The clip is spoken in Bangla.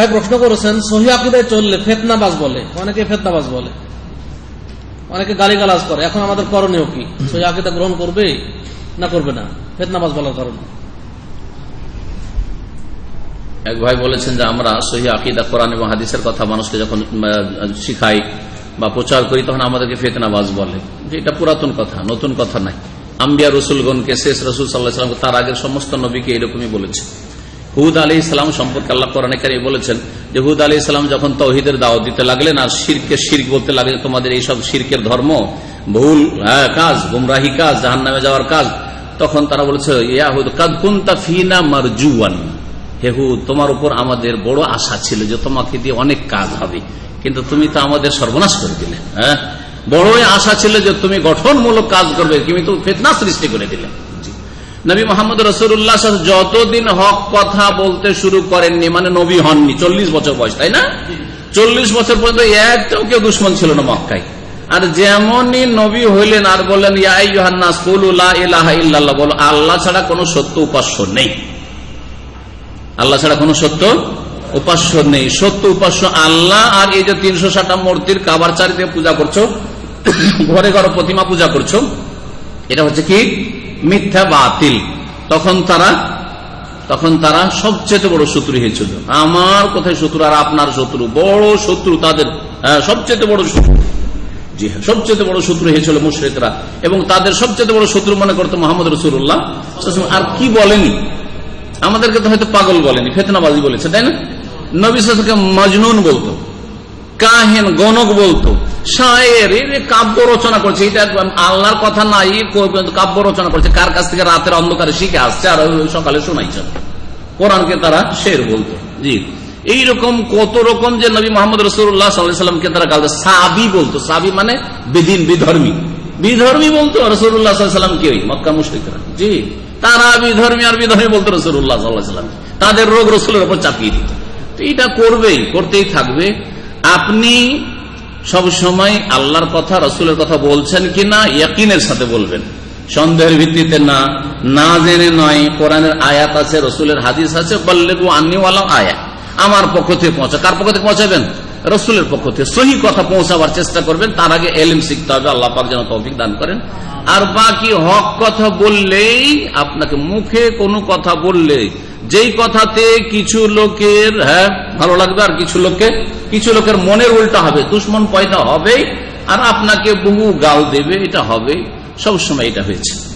ভাই প্রশ্ন করেছেন, সহি আকিদায় চললে ফেতনাবাজ বলে, অনেকে ফেতনাবাজ বলে, অনেকে গালিগালাজ করে। এখন আমাদের করণীয় কি? সহি আকিদা গ্রহণ করবে না করবে না? ফেতনাবাজ বলার কারণে এক ভাই বলেছেন যে আমরা সহি আকিদা কোরআন এবং হাদিসের কথা মানুষকে যখন শিখাই বা প্রচার করি, তখন আমাদেরকে ফেতনাবাজ বলে। যে এটা পুরাতন কথা, নতুন কথা নাই। আম্বিয়া রসুলগণকে, শেষ রসুল সাল্লাহাম তার আগের সমস্ত নবীকে এরকমই বলেছে। হুদ আলী ইসলাম সম্পর্কে আল্লাহ কোরআনে কারিমে বলেছেন যে হুদ আলী ইসলাম যখন তৌহিদের দাওয়াত দিতে লাগলেন আর শিরকে শির্ক বলতে লাগলেন তোমাদের এইসব শিরকের ধর্ম ভুল হ্যাঁ, কাজ গুমরাহি কাজ জাহান নামে যাওয়ার কাজ তখন তারা বলেছে ইয়াহুদ কাদ ফিনা মারজুয়ান হেহু তোমার উপর আমাদের বড় আশা ছিল যে তোমাকে দিয়ে অনেক কাজ হবে কিন্তু তুমি তো আমাদের সর্বনাশ করে দিলে হ্যাঁ বড়ই আশা ছিল যে তুমি গঠনমূলক কাজ করবে কিন্তু ফেতনা সৃষ্টি করে দিলে। নবী মোহাম্মদ রসুল্লাহ যতদিন হক কথা বলতে শুরু করেননি মানে নবী হননি, চল্লিশ বছর বয়স, তাই না? চল্লিশ বছর পর্যন্ত একটাও কেউ দুশ্মন ছিল না মক্কায়। আর যেমনই নবী হইলেন আর বললেন বলো, আল্লাহ ছাড়া কোনো সত্য উপাস্য নেই। আল্লাহ ছাড়া কোনো সত্য উপাস্য নেই। সত্য উপাস্য আল্লাহ, আর এই যে তিনশো ষাটা মূর্তির কাবার চারিদিকে পূজা করছ, ঘরে ঘরে প্রতিমা পূজা করছ, এটা হচ্ছে কি? মিথ্যা বাতিল। তখন তারা তখন তারা সবচেয়ে বড় শত্রু হয়েছিল। আমার কোথায় শত্রু আর আপনার শত্রু, বড় শত্রু তাদের সবচেয়ে বড় শত্রু। জি হ্যাঁ সবচেয়ে বড় শত্রু হয়েছিল মুশ্রিকরা। এবং তাদের সবচেয়ে বড় শত্রু মনে করতো মোহাম্মদ রসুল্লাহ আর কি বলেনি? আমাদেরকে তো হয়তো পাগল বলেনি, ফেতনাবাজি বলেছে, তাই না? নবী মজনুন বলতো। কাহেন গণক বলতো। কাব্য রচনা করছে, এটা আল্লাহর কথা নাই কাব্য রচনা করছে। কার কাছ থেকে রাতের অন্ধকারে শিখে আসছে, আর সকালে শোনাইছে। কোরআনকে তারা শের বলতো। জি। এইরকম কত রকম যে নবী মোহাম্মদ রসুল্লাহ সাল্লামকে তারা গাল সাবি বলতো। সাবি মানে বিদিন, বিধর্মী। বিধর্মী বলতো রসুল্লাহ সাল্লাম কে মক্কা মুশরিকরা। জি। তারা বিধর্মী আর বিধর্মী বলতো রসুল্লাহ সাল্লাহ সাল্লাম। তাদের রোগ রসুলের উপর চাপিয়ে দিত। এটা করবেই, করতেই থাকবে। আপনি সব সময় আল্লাহর কথা, রসুলের কথা বলছেন কিনা ইয়াকিনের সাথে বলবেন। সন্দেহের ভিত্তিতে না। না জেনে নয়, কোরআনের আয়াত আছে, রসুলের হাদিস আছে বল্লেবু আন্নিওয়ালা আয়াত আমার পক্ষ থেকে পৌঁছা কার পক্ষ থেকে পৌঁছাবেন? রসুলের পক্ষ থেকে। সহি কথা পৌঁছাবার চেষ্টা করবেন, তার আগে এলিম শিখতে হবে, আল্লাহ পাক যেন তৌফিক দান করেন। আর বাকি হক কথা বললেই আপনাকে মুখে কোনো কথা বললে, যেই কথাতে কিছু লোকের হ্যাঁ ভালো লাগবে আর কিছু লোককে কিছু লোকের মনের উল্টা হবে, দুশ্মন পয়দা হবে আর আপনাকে বহু গাল দেবে, এটা হবে সবসময় এটা হয়েছে।